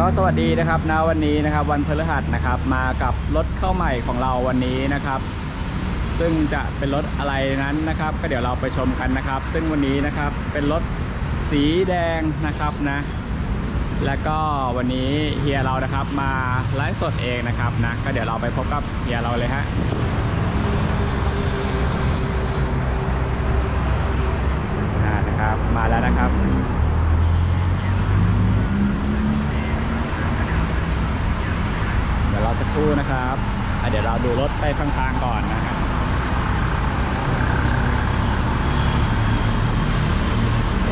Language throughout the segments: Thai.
ก็สวัสดีนะครับนะวันนี้นะครับวันพฤหัสนะครับมากับรถเข้าใหม่ของเราวันนี้นะครับ ซึ่งจะเป็นรถอะไรนั้นนะครับ ก็เดี๋ยวเราไปชมกันนะครับ ซึ่งวันนี้นะครับเป็นรถสีแดงนะครับนะ แล้วก็วันนี้เฮียเรานะครับมาไลฟ์สดเองนะครับนะก็เดี๋ยวเราไปพบกับเฮียเราเลยฮะนะครับมาแล้วนะครับ เดี๋ยวเราสัก คู่นะครับเดี๋ยวเราดูรถไปทางๆก่อนนะครับ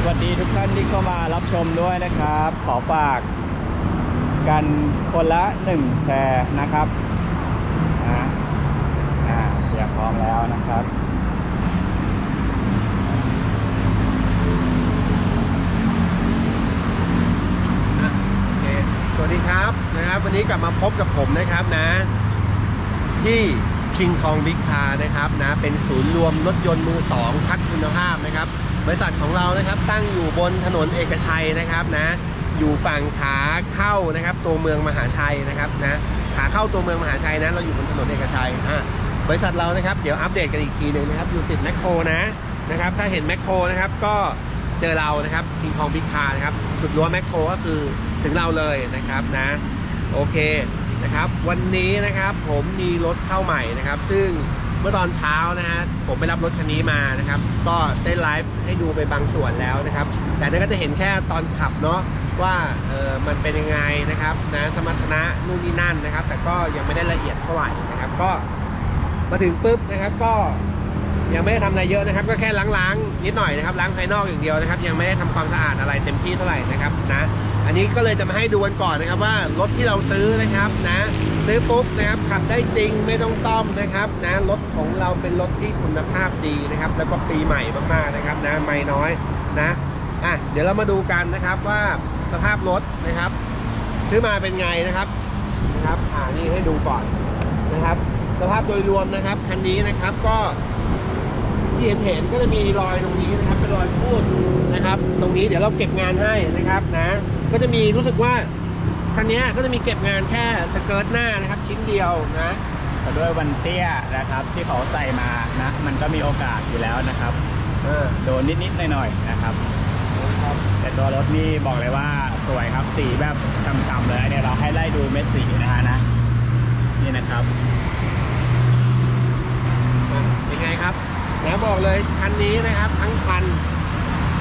สวัสดีทุกท่านที่เข้ามารับชมด้วยนะครับ ขอฝากกันคนละหนึ่งแชร์นะครับนะอ่าเตรียมพร้อมแล้วนะครับ อะโอเคส วัสดีครับนะครับ วันนี้กลับมาพบกับผมนะครับนะ ที่ King Kong Big Car นะครับนะเป็นศูนย์รวมรถยนต์มือสองคัดคุณภาพนะครับ บริษัทของเรานะครับตั้งอยู่บนถนนเอกชัยนะครับนะ อยู่ฝั่งขาเข้านะครับ ตัวเมืองมหาชัยนะครับนะขาเข้าตัวเมืองมหาชัยนะเราอยู่บนถนนเอกชัยอะบริษัทเรานะครับเดี๋ยวอัปเดตกันอีกทีหนึ่งนะครับอยู่ติดแมคโครนะนะครับ ถ้าเห็นแมคโครนะครับก็ เจอเรานะครับ King Kong Big Car นะครับจุดรั้วแมคโครก็คือถึงเราเลยนะครับนะโอเคนะครับวันนี้นะครับผมมีรถเข้าใหม่นะครับ ซึ่งเมื่อตอนเช้านะฮะผมไปรับรถคันนี้มานะครับ ก็ได้ไลฟ์ให้ดูไปบางส่วนแล้วนะครับ แต่นั่นก็จะเห็นแค่ตอนขับเนาะว่าเออมันเป็นยังไงนะครับนะสมรรถนะนู่นนี่นั่นนะครับ แต่ก็ยังไม่ได้ละเอียดเท่าไหร่นะครับ ก็มาถึงปุ๊บนะครับก็ ยังไม่ได้ทำอะไรเยอะนะครับ ก็แค่ล้างๆนิดหน่อยนะครับล้างภายนอกอย่างเดียวนะครับ ยังไม่ได้ทำความสะอาดอะไรเต็มที่เท่าไหร่นะครับนะอันนี้ก็เลยจะมาให้ดูกันก่อนนะครับว่ารถที่เราซื้อนะครับนะซื้อปุ๊บนะครับขับได้จริงไม่ต้องซ่อมนะครับนะรถของเราเป็นรถที่คุณภาพดีนะครับ แล้วก็ปีใหม่มากๆนะครับนะไม่น้อยนะอะเดี๋ยวเรามาดูกันนะครับว่าสภาพรถนะครับ ซื้อมาเป็นไงนะครับนะครับอ่านี่ให้ดูก่อนนะครับ สภาพโดยรวมนะครับคันนี้นะครับก็ ที่เห็นเห็นก็จะมีรอยตรงนี้นะครับเป็นรอยพูดนะครับ ตรงนี้เดี๋ยวเราเก็บงานให้นะครับนะ ก็จะมีรู้สึกว่าคันนี้ก็จะมีเก็บงานแค่สเกิร์ตหน้านะครับ ชิ้นเดียวนะแต่ด้วยวันเตี้ยนะครับที่เขาใส่มานะมันก็มีโอกาสอยู่แล้วนะครับเออโดนนิดๆหน่อยๆนะครับ แต่ตัวรถนี่บอกเลยว่าสวยครับสีแบบช่ำๆเลยเนี่ยเราให้ไล่ดูเม็ดสีนะฮะนะนี่นะครับอะเป็นไงครับ นะบอกเลยคันนี้นะครับ ทั้งคัน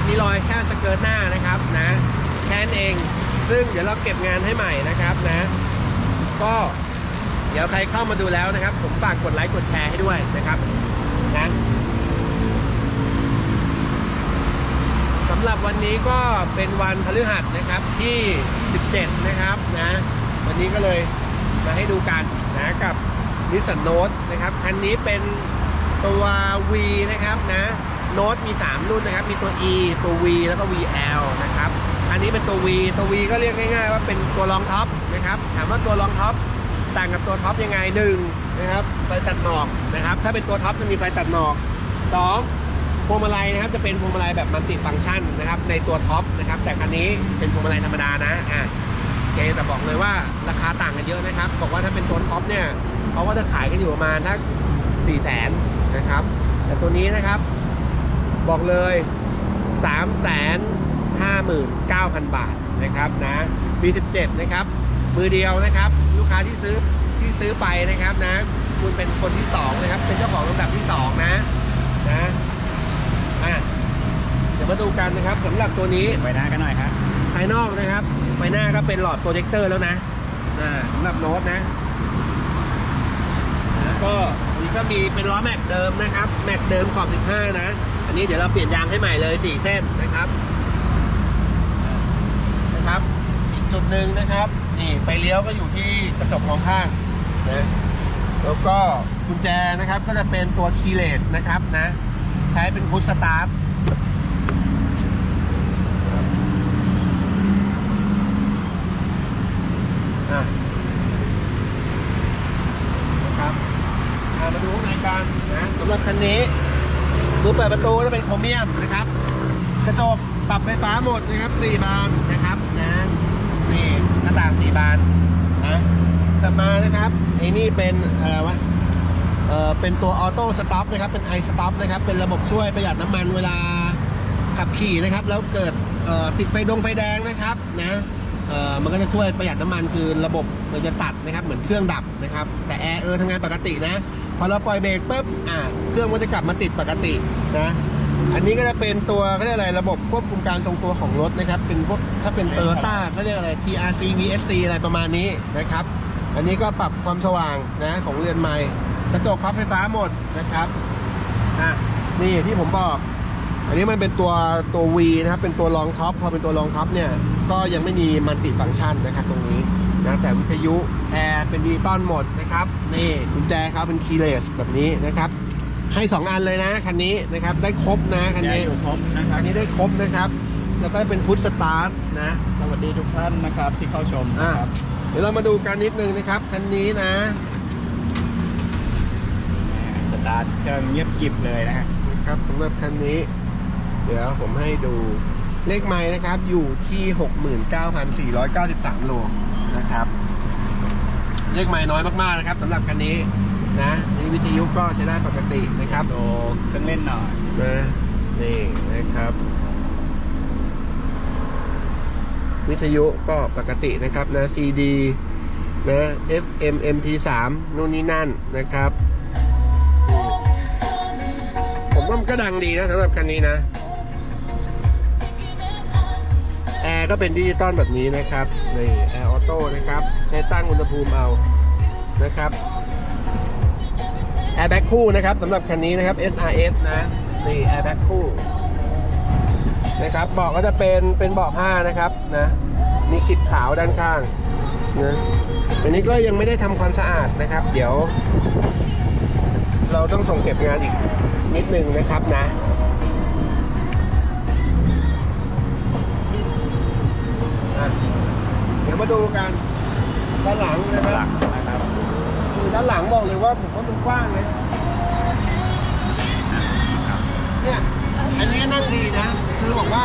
มีรอยแค่สเกิร์ตหน้านะครับนะแค่นเอง ซึ่งเดี๋ยวเราเก็บงานให้ใหม่นะครับนะ ก็เดี๋ยวใครเข้ามาดูแล้วนะครับ ผมฝากกดไลค์กดแชร์ให้ด้วยนะครับนะสำหรับวันนี้ก็เป็นวันพฤหัสนะครับที่ 17 นะครับนะวันนี้ก็เลยมาให้ดูกันนะกับนิสสันโนตนะครับคันนี้เป็น ตัว V นะครับนะโน้ตมี 3 รุ่นนะครับ มีตัว E ตัว V แล้วก็ VL นะครับ อันนี้เป็นตัว V ตัว V ก็เรียกง่ายๆว่าเป็นตัวรองท็อปนะครับ ถามว่าตัวรองท็อปต่างกับตัวท็อปยังไงหนึ่งนะครับไฟตัดหมอกนะครับ ถ้าเป็นตัวท็อปจะมีไฟตัดหมอกสองพวงมาลัยนะครับจะเป็นพวงมาลัยแบบมัลติฟังก์ชันนะครับ ในตัวท็อปนะครับ แต่คันนี้เป็นพวงมาลัยธรรมดานะอะโอเคแต่บอกเลยว่าราคาต่างกันเยอะนะครับ บอกว่าถ้าเป็นตัวท็อปเนี่ยเขาก็จะขายกันอยู่ประมาณทักสี่แสน นะครับ แต่ตัวนี้นะครับ บอกเลย3ามแสนห้าหมื่นเก้าพันบาทนะครับนะปี17 นะครับ มือเดียวนะครับ ลูกค้าที่ซื้อที่ซื้อไปนะครับนะ คุณเป็นคนที่สองนะครับ เป็นเจ้าของลำดับที่สองนะนะอะเดี๋ยวมาดูกันนะครับสำหรับตัวนี้ไว้หน้ากันหน่อยครับภายนอกนะครับไฟหน้าก็เป็นหลอดโปรเจคเตอร์แล้วนะอ่าสำหรับโน้ตนะแล้ว ก็อันนี้ก็มีเป็นล้อแม็กเดิมนะครับ แม็กเดิมขอบ 15 นะ อันนี้เดี๋ยวเราเปลี่ยนยางให้ใหม่เลย 4 เส้นนะครับนะครับ อีกจุดหนึ่งนะครับ นี่ไฟเลี้ยวก็อยู่ที่กระจกมองข้างนะแล้วก็กุญแจนะครับก็จะเป็นตัวคีย์เลสนะครับนะ ใช้เป็นพุชสตาร์ท อะนะครับอะมาดูข้างนะสำหรับคันนี้มือเปิดประตูจะเป็นโครเมียมนะครับ กระจกปรับไฟฟ้าหมดนะครับ4บานนะครับนะนี่หน้าต่างสี่บานนะต่อมานะครับไอ้นี่เป็นอะไรวะเออเป็นตัวออโต้สต็อปนะครับเป็นไอสต็อปนะครับเป็นระบบช่วยประหยัดน้ำมันเวลาขับขี่นะครับ แล้วเกิดติดไฟดงไฟแดงนะครับนะเออมันก็จะช่วยประหยัดน้ำมันคือระบบมันจะตัดนะครับ เหมือนเครื่องดับนะครับ แต่แอร์เออทำงานปกตินะ พอเราปล่อยเบรกปุ๊บอ่าเครื่องมันจะกลับมาติดปกตินะ อันนี้ก็จะเป็นตัวเขาเรียกอะไรระบบควบคุมการทรงตัวของรถนะครับ เป็นพวกถ้าเป็นโตโยต้าเขาเรียกอะไร TRC VSC อะไรประมาณนี้นะครับ อันนี้ก็ปรับความสว่างนะของเรือนใหม่กระจกพับไฟฟ้าหมดนะครับอะนี่ที่ผมบอก อันนี้มันเป็นตัวตัว V นะครับ เป็นตัวรองท็อปพอเป็นตัวรองท็อปเนี่ยก็ยังไม่มีมันติฟังก์ชันนะครับตรงนี้ นะแต่วิทยุแอร์เป็นดิจิตอลหมดนะครับนี่กุญแจเขาเป็นคีย์เลสแบบนี้นะครับ ให้ 2 อันเลยนะคันนี้นะครับได้ครบนะคันแยกนี้อยู่ครบนะครับอันนี้ได้ครบนะครับ แล้วก็เป็นพุทสตาร์ทนะสวัสดีทุกท่านนะครับที่เข้าชมอะนะครับเดี๋ยวเรามาดูกันนิดนึงนะครับคันนี้นะสตาร์ทเครื่องเงียบกริบเลยนะฮะนะครับสำหรับคันนี้ เดี๋ยวผมให้ดูเลขไม้นะครับอยู่ที่ 69,493โล นะครับเลขไม้น้อยมากๆนะครับสำหรับคันนี้นะนี่วิทยุก็ใช้ได้ปกตินะครับโดเครื่องเล่นหน่อยนะนี่นะครับ วิทยุก็ปกตินะครับนะ CD นะ FM MP3 นู่นนี่นั่นนะครับอืมผมว่ามันก็ดังดีนะสำหรับคันนี้นะ ร์ก็เป็นดิจิตอลแบบนี้นะครับนี่แอร์ออโต้นะครับ ใช้ตั้งอุณหภูมิเอานะครับแอร์แบ็กคู่นะครับสำหรับคันนี้นะครับ SRS นะนี่แอร์แบ็กคู่นะครับเบาะก็จะเป็นเป็นเบาะผ้านะครับนะมีขีดขาวด้านข้างนะอันนี้ก็ยังไม่ได้ทำความสะอาดนะครับ เดี๋ยว เราต้องส่งเก็บงานอีกนิดนึงนะครับนะ อะเดี๋ยวมาดูกันด้านหลังนะคหรัลับงนะครับคือด้านหลังบอกเลยว่าผมว่ามันกว้างเลยเนี่ยอันนี้นั่งดีนะคือบอกว่า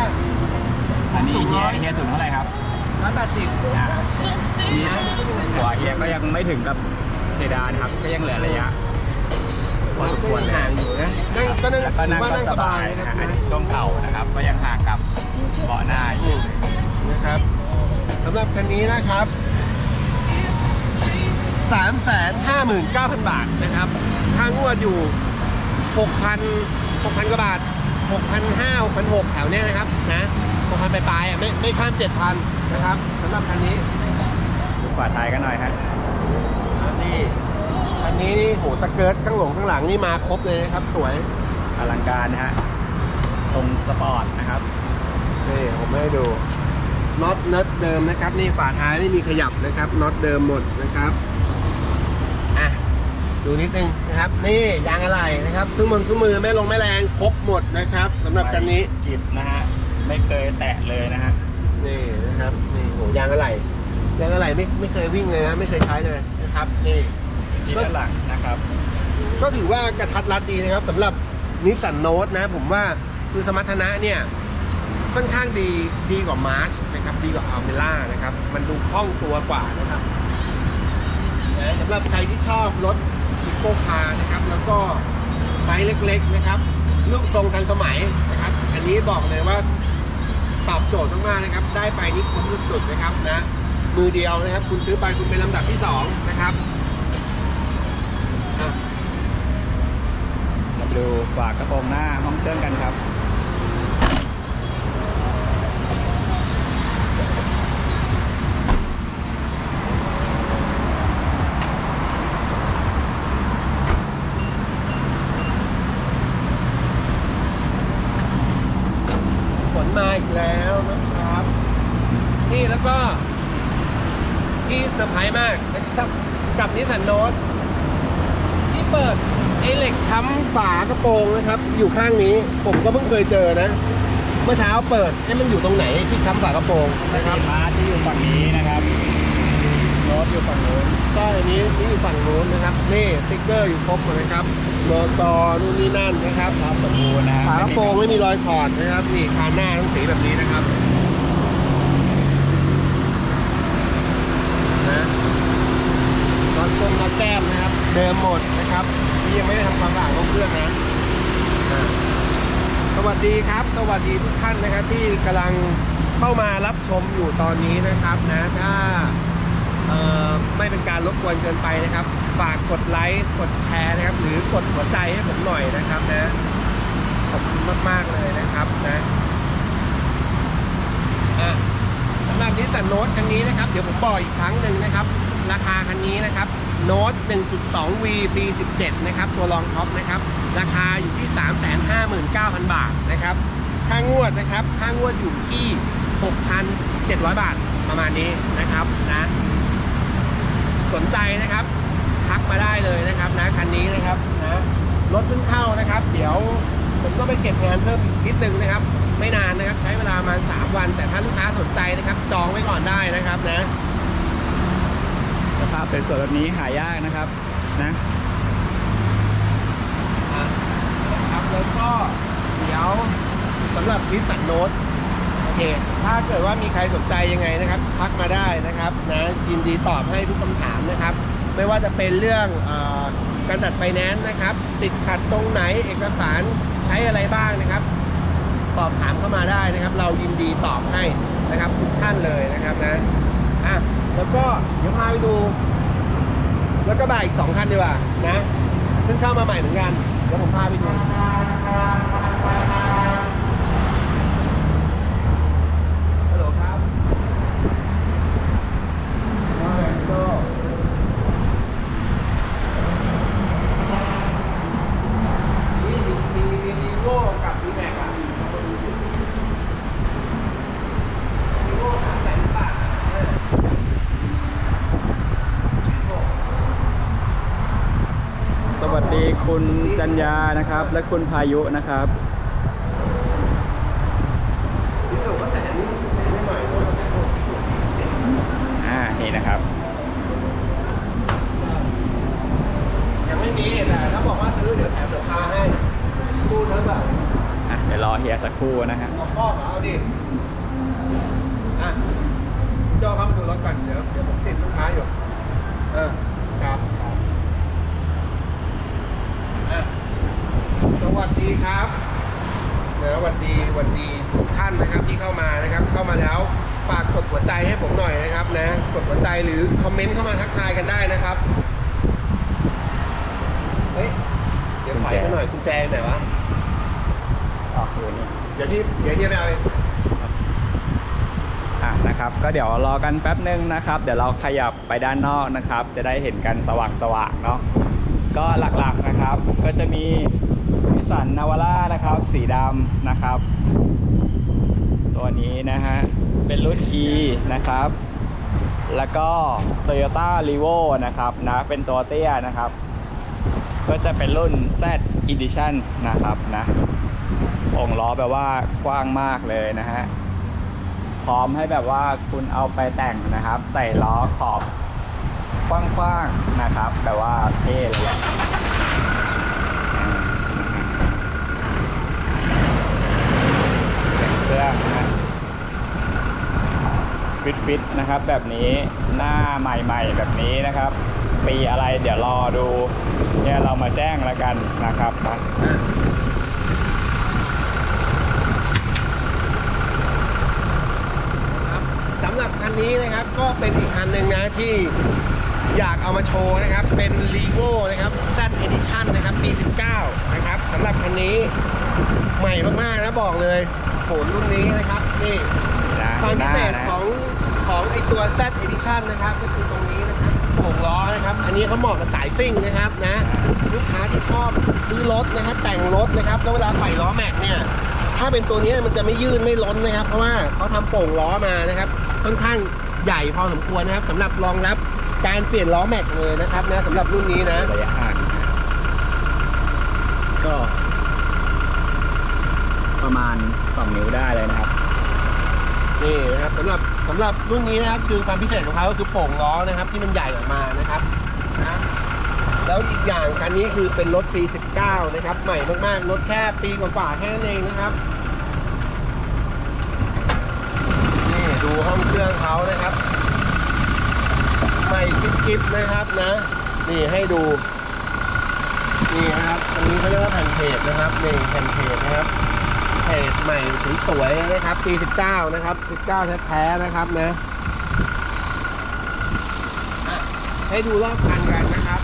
อันนี้สูงเฮีร้ยอยเฮียสูงเท่าไหร่ครับร้อยแปดสิบอ่านี่หัวเฮียก็ยังไม่ถึงกับเพดานครับ ก็ยังเหลือระยะพอสมควรเลยห่างอยู่นะนั่งก็นั่งแล้วก็ถืนั่องว่าก็นั่งสสบาบายยนะนะฮะครับอันนี้ช่วงเข่านะครับ ก็ยังห่างกับเบาะหน้าออืยู่มนะครับ สำหรับคันนี้นะครับสามแสนห้าหมื่นเก้าพันบาทนะครับค่างวดอยู่หกพันหกพันกว่าบาทหกพันห้าหกพันหกแถวเนี้ยนะครับนะหกพันปลายๆอะไม่ไม่ข้ามเจ็ดพันนะครับสำหรับคันนี้ดูฝาท้ายกันหน่อยฮะนี่อันนี้นี่โหสเกิร์ตข้างหลงข้างหลังนี่มาครบเลยนะครับ สวยอลังการนะฮะทรงสปอร์ตนะครับ นี่ผมให้ดู น็อตเนิร์ดเดิมนะครับนี่ฝาท้ายไม่มีขยับนะครับน็อตเดิมหมดนะครับอะดูนิดนึงนะครับ นี่ยางอะไรนะครับเครื่องมือเครื่องมือแม่ลงแม่แรงครบหมดนะครับสำหรับคันนี้จิบนะฮะไม่เคยแตะเลยนะฮะนี่นะครับนี่โหยางอะไรยางอะไรไม่ไม่เคยวิ่งเลยนะไม่เคยใช้เลยนะครับนี่ที่ด้านหลังนะครับ ก็ถือว่ากระทัดรัดดีนะครับสำหรับนิสสันโนตนะ ผมว่าคือสมรรถนะเนี่ยค่อนข้างดีดีกว่ามาร์ช นะครับดีกว่าอัลเมล่านะครับมันดูคล่องตัวกว่านะครับสำหรับใครที่ชอบรถอีโก้คาร์นะครับแล้วก็ไซส์เล็กๆนะครับรูปทรงทันสมัยนะครับ อันนี้บอกเลยว่าตอบโจทย์มากๆนะครับ ได้ไปนี่คุ้มสุดๆนะครับนะมือเดียวนะครับ คุณซื้อไปคุณเป็นลำดับที่สองนะครับมาดูฝากกระโปรงหน้าห้องเครื่องกันครับ ฝนมาอีกแล้วนะครับ นี่แล้วก็ที่เซอร์ไพรส์มากนะครับกับนิสสันโนตที่เปิดไอเหล็กค้ำฝากระ โปรงนะครับ อยู่ข้างนี้ผมก็เพิ่งเคยเจอนะ เมื่อเช้าเปิดไอ้มันอยู่ตรงไหนที่ค้ำฝากระโปรงนะคครัรับบมาที่อยู่ฝั่งนี้นะครับโน้ตอยู่ฝั่งนู้นก็อันนี้นี่อยู่ฝั่งนู้นนะครับนี่สติ๊กเกอร์อยู่ครบหมดนะครับโลตอนู่นนี่นั่นนะครับครับสมบูรณ์นะฮะฝากระโปรงไม่มีรอยถอดนะครับนี่คานหน้าต้องสีแบบนี้นะครับกงน็อตแก้มนะครับ เดิมหมดนะครับนี่ยังไม่ได้ทำความสะอาดห้องเครื่องนะอ่า สวัสดีครับ สวัสดีทุกท่านนะครับที่กำลังเข้ามารับชมอยู่ตอนนี้นะครับนะถ้าไม่เป็นการรบกวนเกินไปนะครับ ฝากกดไลค์กดแชร์นะครับ หรือกดหัวใจให้ผมหน่อยนะครับนะขอบคุณมากๆเลยนะครับนะอะสำหรับนิสสันโนตคันนี้นะครับ เดี๋ยวผมบอกอีกครั้งหนึ่งนะครับ ราคาคันนี้นะครับ โน้ต 1.2V ปี17 นะครับ ตัวรองท็อปนะครับ ราคาอยู่ที่ 359,000 บาทนะครับ ค่างวดนะครับ ค่างวดอยู่ที่ 6,700 บาทประมาณนี้นะครับนะ สนใจนะครับ ทักมาได้เลยนะครับนะคันนี้นะครับนะรถเพิ่งเข้านะครับ เดี๋ยวผมก็ไปเก็บงานเพิ่มอีกนิดนึงนะครับ ไม่นานนะครับ ใช้เวลาประมาณ 3 วัน แต่ถ้าลูกค้าสนใจนะครับ จองไว้ก่อนได้นะครับนะ ภาพสวยๆแบบนี้หายากนะครับนะครับแล้วก็เดี๋ยวสำหรับนิสสันโนตโอเค ถ้าเกิดว่ามีใครสนใจยังไงนะครับทักมาได้นะครับนะยินดีตอบให้ทุกคำถามนะครับ ไม่ว่าจะเป็นเรื่องอการดัดไฟแนนซ์นะครับ ติดขัดตรงไหนเอกสารใช้อะไรบ้างนะครับสอบถามเข้ามาได้นะครับ เรายินดีตอบให้นะครับทุกท่านเลยนะครับนะ แล้วก็เดี๋ยวพาไปดูแล้วก็บ่ายอีกสองคันดีกว่านะเพิ่งเข้ามาใหม่เหมือนกันเดี๋ยวผมพาไปดูฮัลโหลครับว่าไงพี่โจ้นี่มีมีมีลีโก้กับวีแม็กอะลีโก้สามแสนบาทอะเออลีโก้ สวัสดี คุณจัญญานะครับ และคุณพายุนะครับรู้สึกว่าแสนแสนไม่หน่อยนะแสนหกอ่านี่นะครับ ยังไม่มีแต่ถ้าบอกว่าซื้อเดี๋ยวแถมเดี๋ยวพาให้ตู้นั้นแบบอะเดี๋ยวรอเฮียสักครู่นะฮะบอกพ่อมาเอาดิอะพี่โจเข้ามาดูรถก่อนเดี๋ยวเดี๋ยวผมติดลูกค้าอยู่ เออครับครับอะ สวัสดีครับนะสวัสดีสวัสดีทุกท่านนะครับที่เข้ามานะครับ เข้ามาแล้วฝากกดหัวใจให้ผมหน่อยนะครับนะกดหัวใจหรือคอมเมนต์เข้ามาทักทายกันได้นะครับเฮ้ยเดี๋ยวถอยมาหน่อยกุญแจอยู่ไหนวะออกคืนนี้เดี๋ยวที่เดี๋ยวที่ไปเอาเองอะนะครับก็เดี๋ยวรอกันแป๊บนึงนะครับ เดี๋ยวเราขยับไปด้านนอกนะครับ จะได้เห็นกันสว่างๆเนาะก็หลักๆนะครับก็จะมี นิสันนาวาร่านะครับ สีดำนะครับ ตัวนี้นะฮะ เป็นรุ่น E นะครับ แล้วก็ Toyota r e v o นะครับนะเป็นตัวเตี้ยนะครับ ก็จะเป็นรุ่น Z Edition นะครับนะองล้อแบบว่ากว้างมากเลยนะฮะ พร้อมให้แบบว่าคุณเอาไปแต่งนะครับ ใส่ล้อขอบกว้างๆนะครับ แบบว่าเท่เลยแหละอ่าเครื่องนะ ฟิตฟิตๆนะครับ แบบนี้หน้าใหม่ๆ แบบนี้นะครับ ปีอะไรเดี๋ยวรอดูเนี่ยเรามาแจ้งแล้วกันนะครับนะครับสำหรับคันนี้นะครับก็เป็นอีกคันหนึ่งนะที่อยากเอามาโชว์นะครับ เป็น r e v o นะครับ Z Edition นะครับปี 19 นะครับสำหรับคันนี้ใหม่มากๆนะบอกเลยโหรุ่นนี้นะครับ นี่นะความพิเศษหน้านะของ ของไอตัว Z Edition นะครับก็คือตรงนี้นะครับโป่งล้อนะครับ อันนี้เขาเหมาะกับสายซิ่งนะครับนะลูกค้าที่ชอบซื้อรถนะครับ แต่งรถนะครับแล้วเวลาใส่ล้อแม็กเนี่ยถ้าเป็นตัวนี้มันจะไม่ยืดไม่ล้นนะครับ เพราะว่าเขาทำโป่งล้อมานะครับ ค่อนข้างใหญ่พอสมควรนะครับสำหรับรองรับการเปลี่ยนล้อแม็กเลยนะครับนะสำหรับรุ่นนี้นะระยะห่างนะก็ ประมาณ2นิ้วได้เลยนะครับนี่นะครับสำหรับ สำหรับรุ่นนี้นะครับคือความพิเศษของเขาก็คือโป่งล้อนะครับ ที่มันใหญ่ออกมานะครับนะแล้วอีกอย่างคันนี้คือเป็นรถปี 19 นะครับ ใหม่มากๆรถแค่ปีกว่าๆแค่นั้นเองนะครับนี่ดูห้องเครื่องเขานะครับ ใหม่กิ๊บๆนะครับนะ นี่ให้ดูนี่นะครับตรงนี้เขาเรียกว่าแผ่นเพจนะครับนี่แผ่นเพจนะครับ ใหม่สวยๆนะครับ ปี 19 นะครับ 19 แท้ๆนะครับนะให้ดูรอบคันกันนะครับ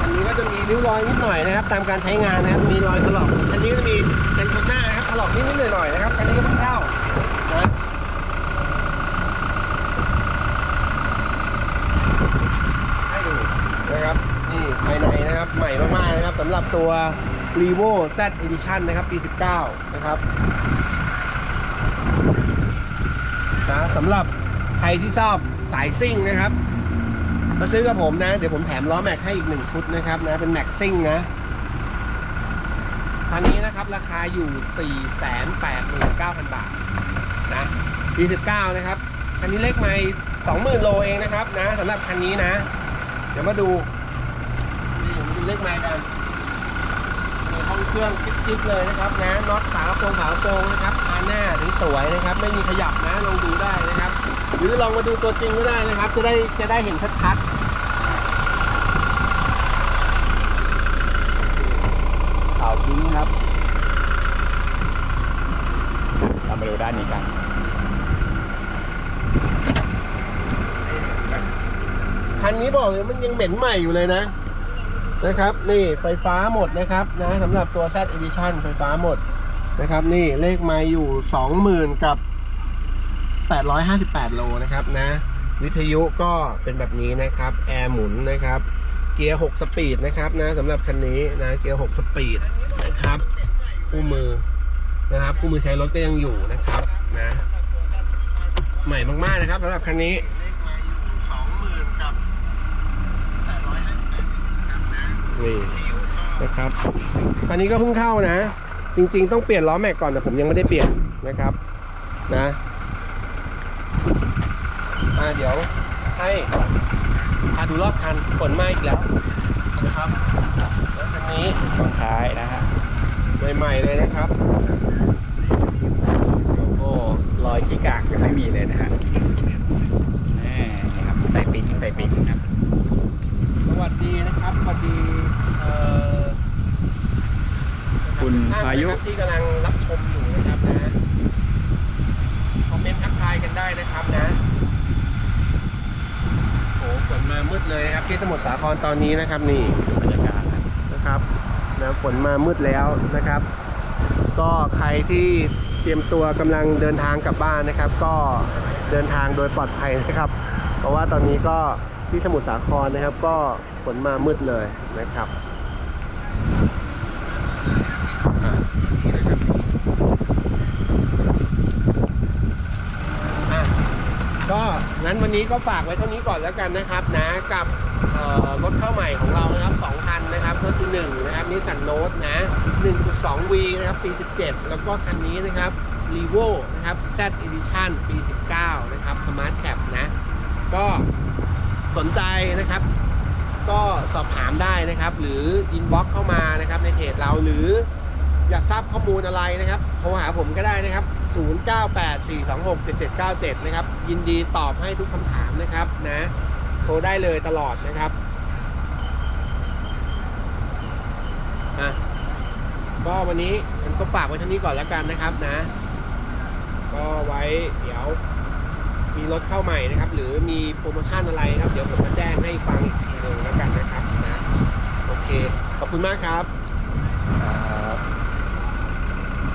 อันนี้ก็จะมีริ้วรอยนิดหน่อยนะครับ ตามการใช้งานนะครับ มีรอยถลอกอันนี้ก็จะมีเป็นชนหน้านะครับถลอกนิดนิดหน่อยหน่อยๆนะครับอันนี้ก็เพิ่งเข้านะให้ดูนะครับ นี่ ภายในนะครับ ใหม่มากๆนะครับสำหรับตัว r e v o Z Edition นะครับ ปี 19 นะครับนะสำหรับใครที่ชอบสายซิ่งนะครับมาซื้อกับผมนะ เดี๋ยวผมแถมล้อแม็กให้อีกหนึ่งชุดนะครับนะ เป็นแม็กซิ่งนะคันนี้นะครับ ราคาอยู่ 4 8 9 0 0 0 บาทนะปี19 นะครับ คันนี้เลขไม่20,000 โลเองนะครับนะสำหรับคันนี้นะ เดี๋ยวมาดู ดูเลขไม้กันนี่ห้องเครื่องจิ๊บๆเลยนะครับนะน็อตฝากระโปรงฝากระโปรงนะครับอาหน้าถึงสวยนะครับ ไม่มีขยับนะลองดูได้นะครับ หรือลองมาดูตัวจริงก็ได้นะครับ จะได้จะได้เห็นชัดๆขาวพิ้งครับเรามาดูด้านนี้กันคันนี้บอกเลยมันยังเหม็นใหม่อยู่เลยนะ นะครับนี่ไฟฟ้าหมดนะครับนะสำหรับตัว Z Edition ไฟฟ้าหมดนะครับนี่เลขไมาอยู่ 20,000 กับ 858 โลนะครับนะ วิทยุก็เป็นแบบนี้นะครับแอร์หมุนนะครับ เกียร์ 6 สปีดนะครับนะสำหรับคันนี้นะเกียร์ 6 สปีดนะครับคู่มือนะครับคู่มือใช้รถก็ยังอยู่นะครับนะใหม่มากๆนะครับสำหรับคันนี้เลขมาอยู่สองหมื่นกับแปดร้อยห้าสิบแปด นี่นะครับคันนี้ก็เพิ่งเข้านะ จริงๆ ต้องเปลี่ยนล้อแม็กก่อนแต่ผมยังไม่ได้เปลี่ยนนะครับนะอ่าเดี๋ยวให้พาดูรอบคันฝนมาอีกแล้วนะครับแล้วคันนี้ช่วงท้ายนะฮะใหม่ๆเลยนะครับโลโก้รอยขี้กากยังไม่มีเลยนะฮะแน่นี่ครับ ใส่ปิ๊งใส่ปิ๊งครับ สวัสดีนะครับพอดีเอ่อ คุณ ท่น พา ยุนะครับที่กำลังรับชมอยู่นะครับนะคอมเมนต์ทักทายกันได้นะครับนะโอ้ฝนมามืดเลยนะครับที่สมุทรสาครตอนนี้นะครับนี่บรรยากาศนะนะครับนะฝนมามืดแล้วนะครับ ก็ใครที่เตรียมตัวกำลังเดินทางกลับบ้านนะครับ ก็เดินทางโดยปลอดภัยนะครับ เพราะว่าตอนนี้ก็ที่สมุทรสาครนะครับ ก็ฝนมามืดเลยนะครับอะนี่นะครับอะก็งั้น วันนี้ก็ฝากไว้เท่านี้ก่อนแล้วกันนะครับนะกับรถเข้าใหม่ของเรานะครับ2คันนะครับก็คือ1นะครับนิสสันโนตนะ 1.2V นะครับปี 17 แล้วก็คันนี้นะครับ r e v o นะครับ Z Edition ปี 19 นะครับ Smart Cap นะ ก็สนใจนะครับ ก็สอบถามได้นะครับ หรือ inbox เข้ามานะครับในเพจเราหรืออยากทราบข้อมูลอะไรนะครับโทรหาผมก็ได้นะครับ 0984267797 นะครับ ยินดีตอบให้ทุกคำถามนะครับนะโทรได้เลยตลอดนะครับอะก็วันนี้ผมก็ฝากไว้เท่านี้ก่อนแล้วกันนะครับนะ ก็ไว้เดี๋ยวมีรถเข้าใหม่นะครับ หรือมีโปรโมชั่นอะไรครับ เดี๋ยวผมมาแจ้งให้ฟังอีกทีหนึ่งแล้วกันนะครับนะโอเค ขอบคุณมากครับ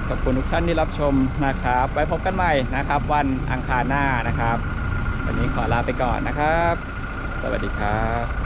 ขอบคุณทุกท่านที่รับชมนะครับ ไว้พบกันใหม่นะครับ วันอังคารหน้านะครับ วันนี้ขอลาไปก่อนนะครับ สวัสดีครับ